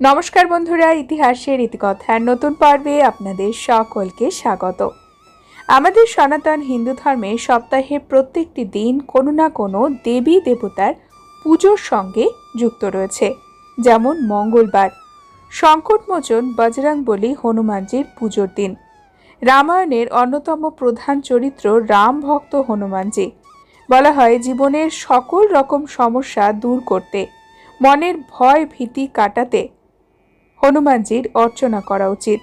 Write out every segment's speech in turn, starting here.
নমস্কার বন্ধুরা, ইতিহাসের ইতিকথার নতুন পর্বে আপনাদের সকলকে স্বাগত। আমাদের সনাতন হিন্দু ধর্মে সপ্তাহে প্রত্যেকটি দিন কোনো না কোনো দেবী দেবতার পুজোর সঙ্গে যুক্ত রয়েছে, যেমন মঙ্গলবার, সংকটমোচন বজরং বলি হনুমানজির পুজোর দিন। রামায়ণের অন্যতম প্রধান চরিত্র রাম ভক্ত হনুমানজি। বলা হয়, জীবনের সকল রকম সমস্যা দূর করতে, মনের ভয় ভীতি কাটাতে হনুমানজির অর্চনা করা উচিত।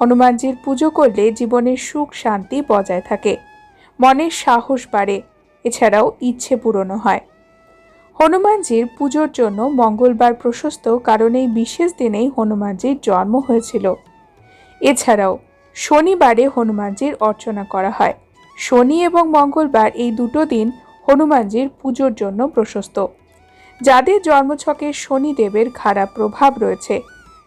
হনুমানজির পুজো করলে জীবনের সুখ, শান্তি বজায় থাকে। মনের সাহস বাড়ে, এছাড়াও ইচ্ছে পূরণ হয়। হনুমানজির পুজোর জন্য মঙ্গলবার প্রশস্ত কারণ এই বিশেষ দিনেই হনুমানজির জন্ম হয়েছিল। এছাড়াও শনিবারে হনুমানজির অর্চনা করা হয়। শনি এবং মঙ্গলবার এই দুটো দিন হনুমানজির পুজোর জন্য প্রশস্ত। যাদের জন্মছকে শনিদেবের খারাপ প্রভাব রয়েছে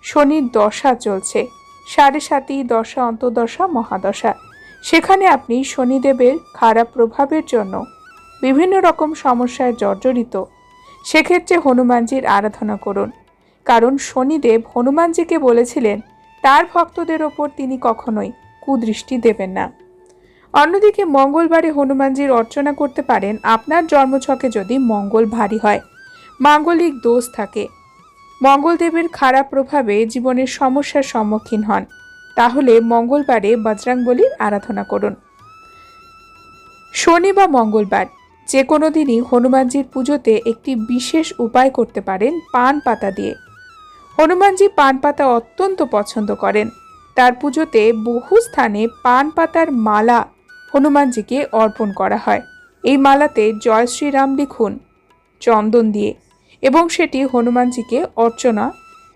শনির দশা চলছে। সাড়ে সাতই দশা অন্তদশা মহাদশা। সেখানে আপনি শনিদেবের খারাপ প্রভাবের জন্য বিভিন্ন রকম সমস্যায় জর্জরিত। সেক্ষেত্রে হনুমানজির আরাধনা করুন। কারণ শনিদেব হনুমানজিকে বলেছিলেন, তার ভক্তদের ওপর তিনি কখনোই কুদৃষ্টি দেবেন না। অন্যদিকে মঙ্গলবারে হনুমানজির অর্চনা করতে পারেন। আপনার জন্মছকে যদি মঙ্গল ভারী হয়, মাঙ্গলিক দোষ থাকে। মঙ্গলদেবের খারাপ প্রভাবে জীবনের সমস্যার সম্মুখীন হন। তাহলে মঙ্গলবারে বজরাংবলির আরাধনা করুন। শনি বা মঙ্গলবার, যে কোনো দিনই হনুমানজির পুজোতে একটি বিশেষ উপায় করতে পারেন পান পাতা দিয়ে। হনুমানজি পান পাতা অত্যন্ত পছন্দ করেন। তার পুজোতে বহু স্থানে পান পাতার মালা হনুমানজিকে অর্পণ করা হয়। এই মালাতে জয় শ্রীরাম লিখুন, চন্দন দিয়ে। এবং সেটি হনুমানজিকে অর্চনা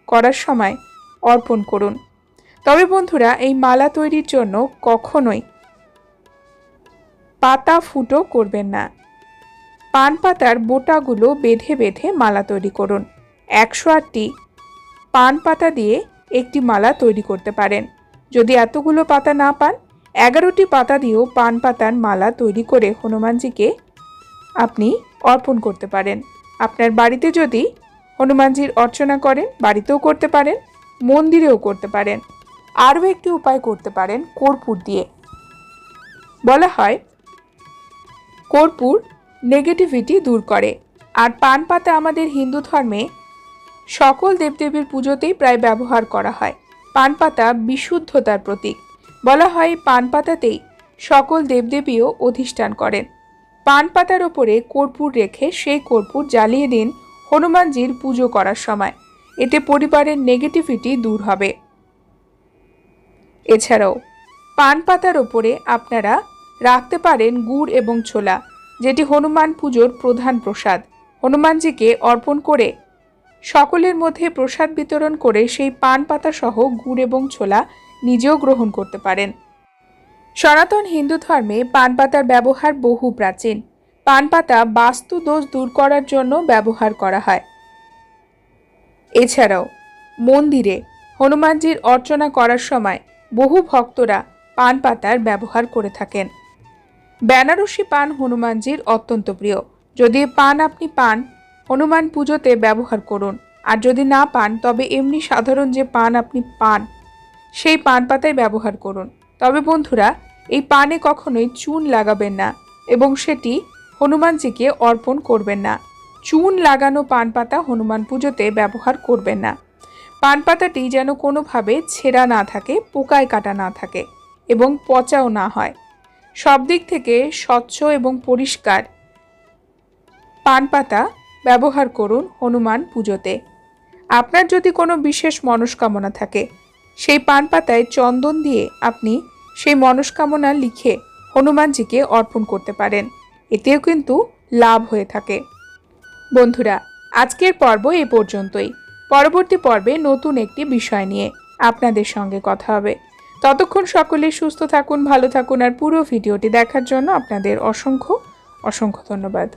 করার সময় অর্পণ করুন। তবে বন্ধুরা, এই মালা তৈরির জন্য কখনোই পাতা ফুটো করবেন না। পান পাতার বোটাগুলো বেঁধে বেঁধে মালা তৈরি করুন। একশো আটটি পান পাতা দিয়ে একটি মালা তৈরি করতে পারেন। যদি এতগুলো পাতা না পান, এগারোটি পাতা দিয়েও পান পাতার মালা তৈরি করে হনুমানজিকে আপনি অর্পণ করতে পারেন। আপনার বাড়িতে যদি হনুমানজির অর্চনা করেন, বাড়িতেও করতে পারেন, মন্দিরেও করতে পারেন, আরও একটি উপায় করতে পারেন, কর্পূর দিয়ে। বলা হয়, কর্পূর নেগেটিভিটি দূর করে। আর পান পাতা আমাদের হিন্দু ধর্মে সকল দেবদেবীর পুজোতেই প্রায় ব্যবহার করা হয়। পান পাতা বিশুদ্ধতার প্রতীক। বলা হয়, পান পাতাতেই সকল দেবদেবীও অধিষ্ঠান করেন। পান পাতার ওপরে কর্পূর রেখে সেই কর্পূর জ্বালিয়ে দিন হনুমানজির পুজো করার সময়। এতে পরিবারের নেগেটিভিটি দূর হবে। এছাড়াও পান পাতার ওপরে আপনারা রাখতে পারেন গুড় এবং ছোলা, যেটি হনুমান পুজোর প্রধান প্রসাদ। হনুমানজিকে অর্পণ করে সকলের মধ্যে প্রসাদ বিতরণ করে সেই পান পাতা সহ গুড় এবং ছোলা নিজেও গ্রহণ করতে পারেন। সনাতন হিন্দু ধর্মে পান পাতার ব্যবহার বহু প্রাচীন। পান পাতা বাস্তু দোষ দূর করার জন্য ব্যবহার করা হয়। এছাড়াও, মন্দিরে হনুমানজির অর্চনা করার সময় বহু ভক্তরা পান পাতার ব্যবহার করে থাকেন। বেনারসি পান হনুমানজির অত্যন্ত প্রিয়। যদি পান আপনি পান, হনুমান পুজোতে ব্যবহার করুন। আর যদি না পান, তবে এমনি সাধারণ যে পান আপনি পান, সেই পান পাতায় ব্যবহার করুন। তবে বন্ধুরা, এই পানে কখনোই চুন লাগাবেন না এবং সেটি হনুমানজিকে অর্পণ করবেন না। চুন লাগানো পান পাতা হনুমান পুজোতে ব্যবহার করবেন না। পান পাতাটি যেন কোনোভাবে ছেঁড়া না থাকে, পোকায় কাটা না থাকে এবং পচাও না হয়। সব দিক থেকে স্বচ্ছ এবং পরিষ্কার পান পাতা ব্যবহার করুন হনুমান পুজোতে। আপনার যদি কোনো বিশেষ মনস্কামনা থাকে, সেই পান পাতায় চন্দন দিয়ে আপনি সেই মনস্কামনা লিখে হনুমানজিকে অর্পণ করতে পারেন। এতেও কিন্তু লাভ হয়ে থাকে। বন্ধুরা, আজকের পর্ব এ পর্যন্তই। পরবর্তী পর্বে নতুন একটি বিষয় নিয়ে আপনাদের সঙ্গে কথা হবে। ততক্ষণ সকলে সুস্থ থাকুন, ভালো থাকুন, আর পুরো ভিডিওটি দেখার জন্য আপনাদের অসংখ্য অসংখ্য ধন্যবাদ।